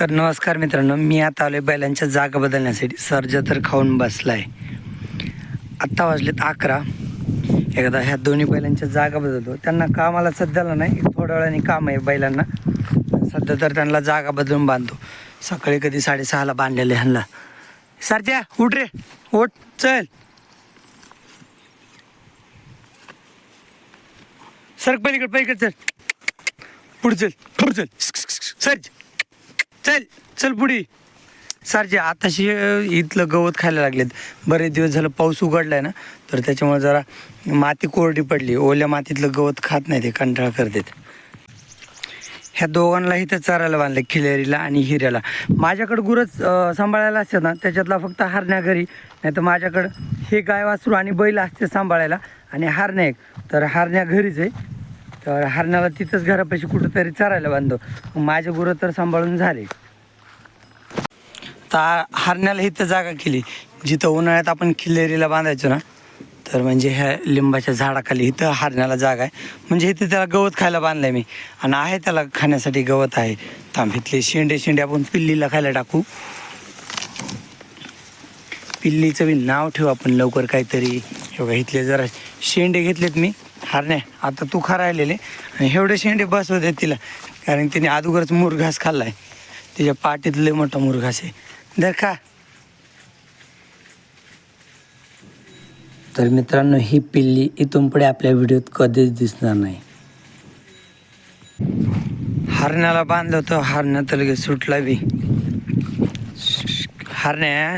तर नमस्कार मित्रांनो मी आता आलोय बैलांच्या जागा बदलण्यासाठी. सर्ज तर खाऊन बसलाय. आत्ता वाजलेत अकरा. एकदा ह्या दोन्ही बैलांच्या जागा बदलतो. त्यांना कामाला सध्याला नाही. एक थोड्या वेळाने काम आहे बैलांना. सध्या तर त्यांना जागा बदलून बांधतो. सकाळी कधी साडेसहाला बांधलेले ह्यांना. सरत्या उठ रे. उठ चल. सर पलीकडे पलीकडे चल. पुढे चल पुढे चल. सर चल चल पुढे. सरजे आताशी इथलं गवत खायला लागलेत. बरेच दिवस झालं पाऊस उघडलाय ना तर त्याच्यामुळे जरा माती कोरडी पडली. ओल्या मातीतलं गवत खात नाही ते कंटाळा करतात. ह्या दोघांनाही तर चरायला बांधलं खिलेरीला आणि हिऱ्याला. माझ्याकडं गुरच सांभाळायला असते ना त्याच्यातला फक्त हारण्या घरी. नाही तर माझ्याकडं हे गाय वासरू आणि बैल असते सांभाळायला. आणि हारण्या एक. तर हारण्या घरीच आहे. तर हरणाला तिथंच घरापाशी कुठंतरी चरायला बांधतो. माझ्या माझे गुरं तर सांभाळून झाले. तर हरण्याला इथं जागा केली. जिथं उन्हाळ्यात आपण खिल्लेरीला बांधायचो ना तर म्हणजे ह्या लिंबाच्या झाडाखाली इथं हरण्याला जागा आहे. म्हणजे इथं त्याला गवत खायला बांधलंय मी. आणि आहे त्याला खाण्यासाठी गवत आहे. थांब इथले शेंडे शेंडे आपण पिल्लीला खायला टाकू. पिल्लीचं बी नाव ठेवू आपण लवकर काहीतरी. बघा इथले जरा शेंडे घेतलेत मी. हारण्या आता तू खा राहिलेले. आणि एवढे शेंडे बस होते तिला. कारण तिने अगोदरच मुरघास खाल्लाय. तिच्या पाठीत लय मोठा मुरघास आहे. दर खा. तर मित्रांनो ही पिल्ली इथून पुढे आपल्या व्हिडिओत कधीच दिसणार नाही. हरण्याला बांधलं होतं हरण्या तर लगेच सुटला बी. हरण्या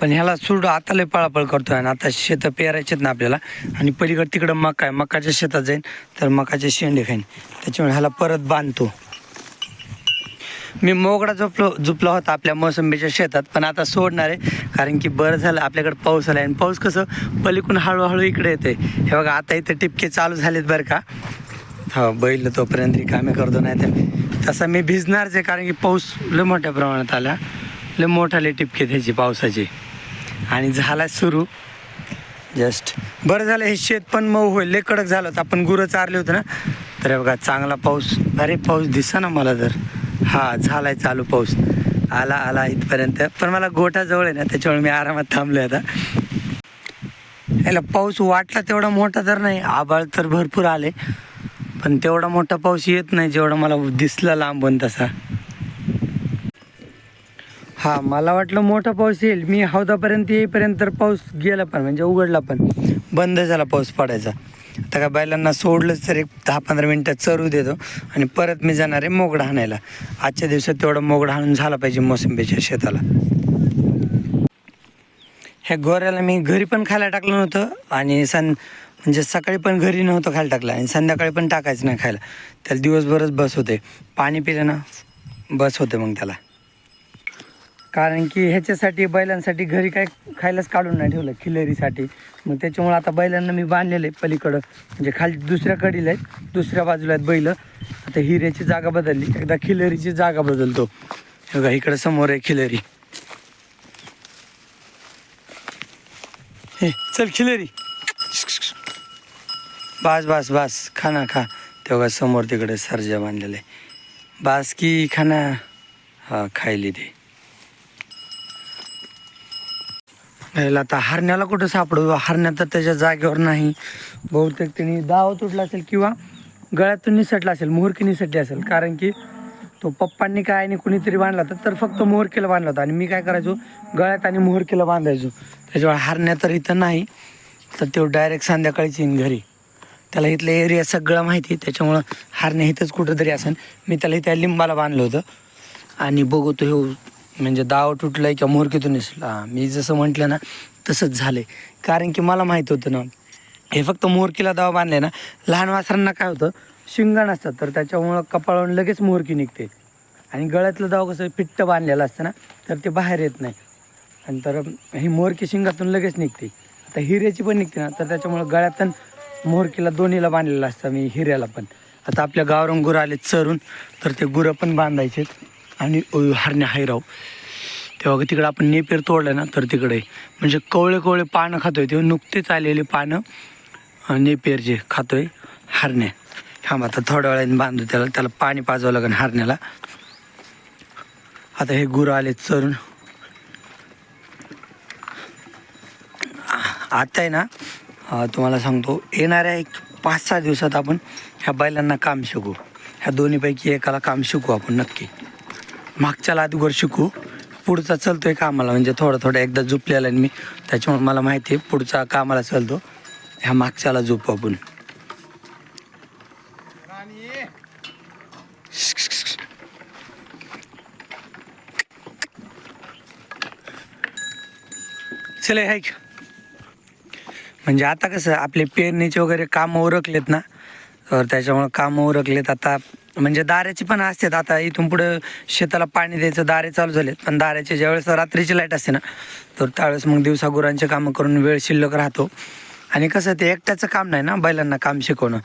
पण ह्याला सूड आता लय पळापळ करतोय आणि आता शेतं पेरायचेत ना आपल्याला. आणि पलीकडे तिकडं मका आहे. मकाच्या शेतात जाईन तर मकाचे शेंडे खाईन. त्याच्यामुळे ह्याला परत बांधतो. मी मोगडा झोपलो झुपला होता आपल्या मोसंबीच्या शेतात पण आता सोडणार आहे. कारण की बरं झालं आपल्याकडे पाऊस आला आणि पाऊस कसं पलीकडून हळूहळू इकडे येते हे बघा आता इथे टिपके चालू झालेत बरं का. हा बैल तोपर्यंत कामे करतो नाही तर तसा मी भिजणारच आहे कारण की पाऊस लय मोठ्या प्रमाणात आला. लय मोठाले टिपके त्याची पावसाची. आणि झाला सुरू. जस्ट बरं झालं हे शेत पण मऊ होईल. लय कडक झालं होतं. आपण गुरं चारले होते ना? तर बघा चांगला पाऊस. अरे पाऊस दिसा ना मला तर. हा झालाय चालू पाऊस. आला आला इथपर्यंत. पण मला गोठा जवळ आहे ना त्याच्यामुळे मी आरामात थांबलोय आता. याला पाऊस वाटला तेवढा मोठा तर नाही. आबाळ तर भरपूर आले. पण तेवढा मोठा पाऊस येत नाही जेवढा मला दिसला लांबून तसा. हा मला वाटलं मोठा पाऊस येईल. मी हौदापर्यंत येईपर्यंत तर पाऊस गेला पण म्हणजे उघडला पण. बंद झाला पाऊस पडायचा. आता का बैलांना सोडलंच तर एक दहा पंधरा मिनटं चरू देतो. आणि परत मी जाणार आहे मोगडा हाणायला. आजच्या दिवसात तेवढा मोगडा हाणून झाला पाहिजे मोसंबीच्या शेताला. ह्या गोऱ्याला मी घरी पण खायला टाकलं नव्हतं आणि सं म्हणजे सकाळी पण घरी नव्हतं खायला टाकलं आणि संध्याकाळी पण टाकायचं नाही खायला. त्याला दिवसभरच बस होते. पाणी पिलं ना बस होते मग त्याला. कारण की ह्याच्यासाठी बैलांसाठी घरी काय खायलाच काढून नाही ठेवलं खिलरीसाठी. मग त्याच्यामुळे आता बैलांना मी बांधलेलं आहे पलीकडं. म्हणजे खाली दुसऱ्या कडीला आहेत दुसऱ्या बाजूला आहेत बैल. आता हिऱ्याची जागा बदलली. एकदा खिलरीची जागा बदलतो. बघा इकडं समोर आहे खिलरी. हे चल खिलरी. बास बास बास. खाना खा. तेव्हा समोर तिकडे सर्जा बांधलेलं आहे. बास की खाना हा खायली ते. याला आता हरण्याला कुठं सापडू? हरण्या तर त्याच्या जागेवर नाही. बहुतेक त्यांनी दाव तुटला असेल किंवा गळ्यातून निसटला असेल मोहरकी निसटली असेल. कारण की तो पप्पांनी काय आणि कुणीतरी बांधला होता तर फक्त मोहरकेला बांधला होता. आणि मी काय करायचो? गळ्यात आणि मोहरकेला बांधायचो. त्याच्यामुळे हरण्या तर इथं नाही तर तो डायरेक्ट संध्याकाळीच येईन घरी. त्याला इथलं एरिया सगळं माहिती आहे. त्याच्यामुळं हरण्या इथंच कुठंतरी असेल मी त्याला इथे लिंबाला बांधलं होतं. आणि बघतो हे म्हणजे दाव तुटलाय किंवा मोरकीतून निसला मी जसं म्हटलं ना तसंच झालंय. कारण की मला माहीत होतं ना हे फक्त मोरकीला दाव बांधले ना लहान वासरांना काय होतं शिंगा नसतात तर त्याच्यामुळं कपाळावरून लगेच मोरकी निघते. आणि गळ्यातलं दाव कसं पिट्ट बांधलेलं असतं ना तर ते बाहेर येत नाही. आणि तर ही मोरकी शिंगातून लगेच निघते. आता हिऱ्याची पण निघते ना तर त्याच्यामुळं गळ्यातून मोरकीला दोन्हीला बांधलेलं असतं मी हिऱ्याला पण. आता आपल्या गावरून गुरं आले चरून तर ते गुरं पण बांधायचे आणि हरण्या हैराव तेव्हा तिकडं आपण नेपेर तोडलं ना तर तिकडे. म्हणजे कवळे कवळे पानं खातोय तेव्हा नुकतेच आलेले पानं नेपेरचे खातोय हरण्या. थांब आता थोड्या वेळाने बांधू त्याला त्याला पाणी पाजवं लागेल हरण्याला. आता हे गुरं आले चरून. आता आहे ना तुम्हाला सांगतो येणाऱ्या एक पाच सहा दिवसात आपण ह्या बैलांना काम शिकू. ह्या दोन्हीपैकी एकाला काम शिकू आपण नक्की. मागच्याला अगोदर शिकू. पुढचा चलतोय कामाला. म्हणजे थोडं थोडं एकदा झोपलेला मी. त्याच्यामुळे मला माहिती आहे पुढचा कामाला चालतो. ह्या मागच्याला झोपू आपण. चले हाय. म्हणजे आता कसं आपले पेरणीचे वगैरे कामं उरकलेत ना. तर त्याच्यामुळं कामं उरकलेत. आता म्हणजे दाऱ्याची पण असतात. आता इथून पुढं शेताला पाणी द्यायचं दारे चालू झालेत. पण दाऱ्याचे ज्यावेळेस रात्रीची लाइट असते ना तर त्यावेळेस मग दिवसा गुरांचे कामं करून वेळ शिल्लक राहतो. आणि कसं ते एकट्याचं काम नाही ना बैलांना काम शिकवणं.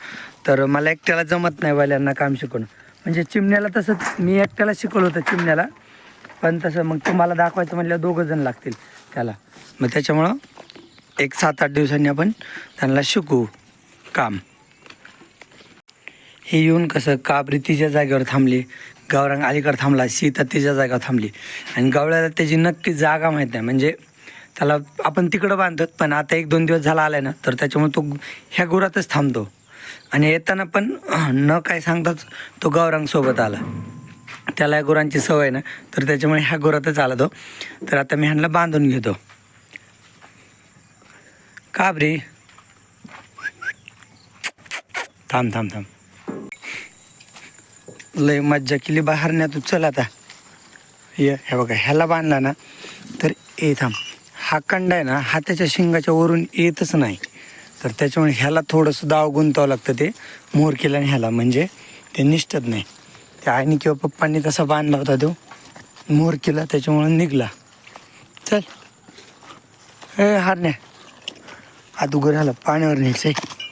तर मला एकट्याला जमत नाही बैलांना काम शिकवणं. म्हणजे चिमण्याला तसं मी एकट्याला शिकवलं होतं चिमण्याला. पण तसं मग तुम्हाला दाखवायचं म्हणलं दोघं जण लागतील त्याला. मग त्याच्यामुळं एक सात आठ दिवसांनी आपण त्यांना शिकू काम. हे येऊन कसं काबरी तिच्या जागेवर थांबली. गावरांग अलीकडे थांबला सीता तिच्या जागेवर थांबली. आणि गावळ्याला त्याची नक्की जागा माहीत नाही. म्हणजे त्याला आपण तिकडं बांधतो पण आता एक दोन दिवस झाला आलाय ना तर त्याच्यामुळे तो ह्या गुरातच थांबतो. आणि येताना पण न काय सांगताच तो गावरांग सोबत आला. त्याला या गुरांची सवय ना तर त्याच्यामुळे ह्या गुरातच आला तो. तर आता मी ह्यांना बांधून घेतो. काबरी. थांब थांब थांब. लय मज्जा केली. बाहेर नाही तू चल आता. ये हे बघा ह्याला बांधला ना तर ए थांब. हा कंडा आहे ना हा त्याच्या शिंगाच्या वरून येतच नाही. तर त्याच्यामुळे ह्याला थोडंसं दाव गुंतावं लागतं ते मोर केला आणि ह्याला. म्हणजे ते निष्ठत नाही. त्या आईने किंवा पप्पांनी तसा बांधला होता तो मोर केला त्याच्यामुळे निघला. चल. ए हारण्या आत उघड झाला पाण्यावर न्यायचं आहे.